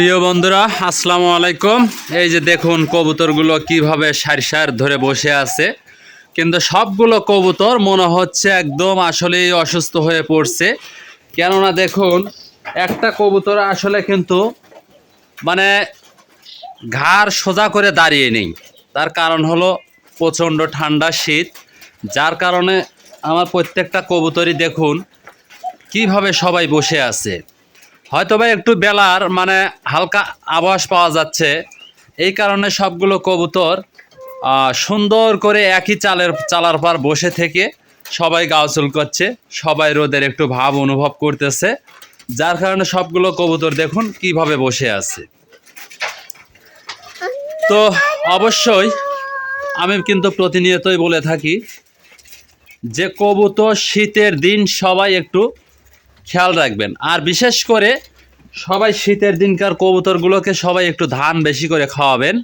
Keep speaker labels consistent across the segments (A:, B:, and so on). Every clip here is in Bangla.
A: প্রিয় বন্ধুরা, আসসালামু আলাইকুম। এই যে দেখুন কবুতরগুলো কীভাবে সারি সার ধরে বসে আছে। কিন্তু সবগুলো কবুতর মনে হচ্ছে একদম আসলেই অসুস্থ হয়ে পড়ছে। কেননা দেখুন, একটা কবুতর আসলে কিন্তু মানে ঘাড় সোজা করে দাঁড়িয়ে নেই। তার কারণ হলো প্রচণ্ড ঠান্ডা শীত। যার কারণে আমার প্রত্যেকটা কবুতরই দেখুন, কীভাবে সবাই বসে আছে। হয়তো বা একটু বেলার মানে হালকা আভাস পাওয়া যাচ্ছে। এই কারণে সবগুলো কবুতর সুন্দর করে একই চালের, চালার পর বসে থেকে সবাই গাওচুল করছে। সবাই রোদের একটু ভাব অনুভব করতেছে। যার কারণে সবগুলো কবুতর দেখুন কীভাবে বসে আছে। তো অবশ্যই আমি কিন্তু প্রতিনিয়তই বলে থাকি, যে কবুতর শীতের দিন সবাই একটু খেয়াল রাখবেন। আর বিশেষ করে সবাই শীতের দিনকার কবুতরগুলোকে সবাই একটু ধান বেশি করে খাওয়াবেন।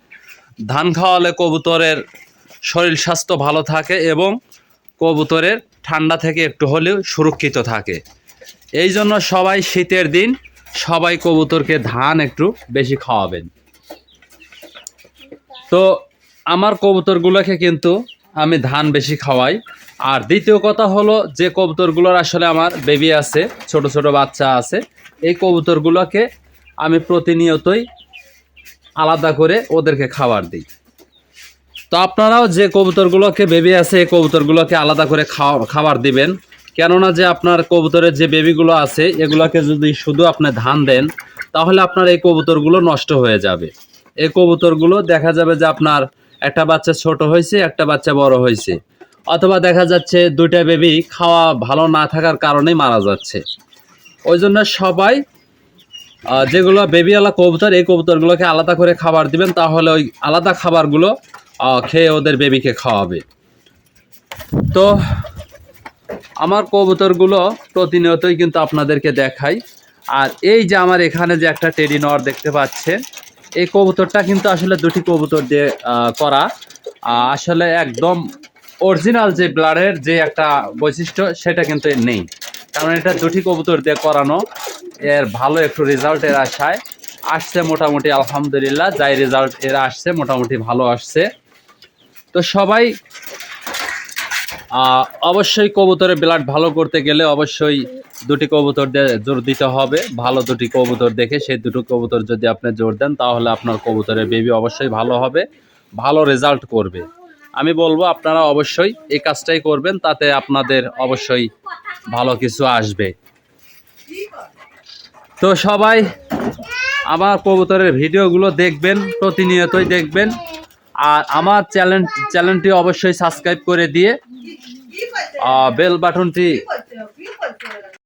A: ধান খাওয়ালে কবুতরের শরীর স্বাস্থ্য ভালো থাকে এবং কবুতরের ঠান্ডা থেকে একটু হলেও সুরক্ষিত থাকে। এই জন্য সবাই শীতের দিন সবাই কবুতরকে ধান একটু বেশি খাওয়াবেন। তো আমার কবুতরগুলোকে কিন্তু আমি ধান বেশি খাওয়াই। আর দ্বিতীয় কথা হলো যে কবুতরগুলোর আসলে আমার বেবি আছে, ছোট ছোট বাচ্চা আছে, এই কবুতরগুলোকে আমি প্রতিনিয়তই আলাদা করে ওদেরকে খাবার দিই। তো আপনারাও যে কবুতরগুলোকে বেবি আছে, এই কবুতরগুলোকে আলাদা করে খাওয়া, খাবার দিবেন। কেননা যে আপনার কবুতরের যে বেবিগুলো আছে, এগুলোকে যদি শুধু আপনি ধান দেন, তাহলে আপনার এই কবুতরগুলো নষ্ট হয়ে যাবে। এই কবুতরগুলো দেখা যাবে যে আপনার একটা বাচ্চা ছোট হয়েছে, একটা বাচ্চা বড় হয়েছে। অথবা দেখা যাচ্ছে দুইটা বেবি খাওয়া ভালো না থাকার কারণেই মারা যাচ্ছে। ওই জন্য সবাই যেগুলো বেবিওয়ালা কবুতর, এই কবুতরগুলোকে আলাদা করে খাবার দিবেন, তাহলে ওই আলাদা খাবারগুলো খেয়ে ওদের বেবিকে খাওয়াবে। তো আমার কবুতরগুলো প্রতিনিয়তই কিন্তু আপনাদেরকে দেখাই। আর এই যে আমার এখানে যে একটা টেডি নর দেখতে পাচ্ছেন, এই কবুতরটা কিন্তু আসলে দুটি কবুতর দিয়ে করা। আসলে একদম অরিজিনাল যে ব্লাডের যে একটা বৈশিষ্ট্য, সেটা কিন্তু নেই। কারণ এটা দুটি কবুতর দিয়ে করানো। এর ভালো একটু রেজাল্ট রেজাল্টের আশায়। আসছে মোটামুটি, আলহামদুলিল্লাহ, যাই রেজাল্ট এর আসছে, মোটামুটি ভালো আসছে। তো সবাই অবশ্যই কবুতরের ব্লাড ভালো করতে গেলে অবশ্যই দুটি কবুতর জোর দিতে হবে। ভালো দুটি কবুতর দেখে সেই দুটো কবুতর যদি আপনি জোর দেন, তাহলে আপনার কবুতরের বেবি অবশ্যই ভালো হবে। ভালো রেজাল্ট করবে। আমি বলব আপনারা অবশ্যই এই কাজটাই করবেন, তাতে আপনাদের অবশ্যই ভালো কিছু আসবে। তো সবাই আমার কবুতরের ভিডিওগুলো দেখবেন, প্রতিনিয়তই দেখবেন। আর আমার চ্যানেল চ্যানেলটি অবশ্যই সাবস্ক্রাইব করে দিয়ে বেল বাটনটি